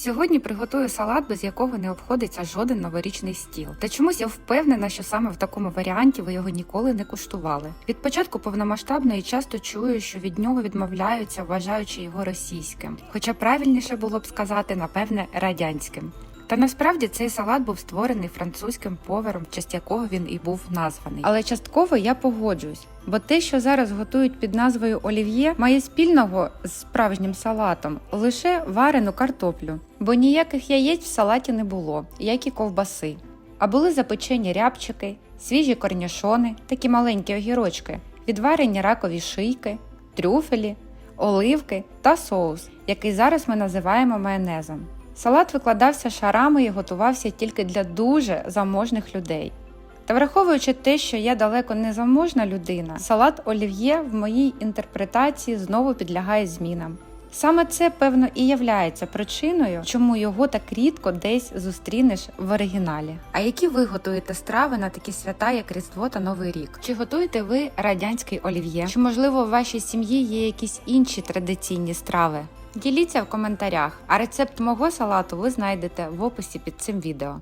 Сьогодні приготую салат, без якого не обходиться жоден новорічний стіл. Та чомусь я впевнена, що саме в такому варіанті ви його ніколи не куштували. Від початку повномасштабної часто чую, що від нього відмовляються, вважаючи його російським. Хоча правильніше було б сказати, напевне, радянським. Та насправді цей салат був створений французьким поваром, в честь якого він і був названий. Але частково я погоджуюсь, бо те, що зараз готують під назвою олів'є, має спільного з справжнім салатом лише варену картоплю, бо ніяких яєць в салаті не було, як і ковбаси. А були запечені рябчики, свіжі корнішони, такі маленькі огірочки, відварені ракові шийки, трюфелі, оливки та соус, який зараз ми називаємо майонезом. Салат викладався шарами і готувався тільки для дуже заможних людей. Та враховуючи те, що я далеко не заможна людина, салат олів'є в моїй інтерпретації знову підлягає змінам. Саме це, певно, і являється причиною, чому його так рідко десь зустрінеш в оригіналі. А які ви готуєте страви на такі свята, як Різдво та Новий рік? Чи готуєте ви радянський олів'є? Чи можливо в вашій сім'ї є якісь інші традиційні страви? Діліться в коментарях, а рецепт мого салату ви знайдете в описі під цим відео.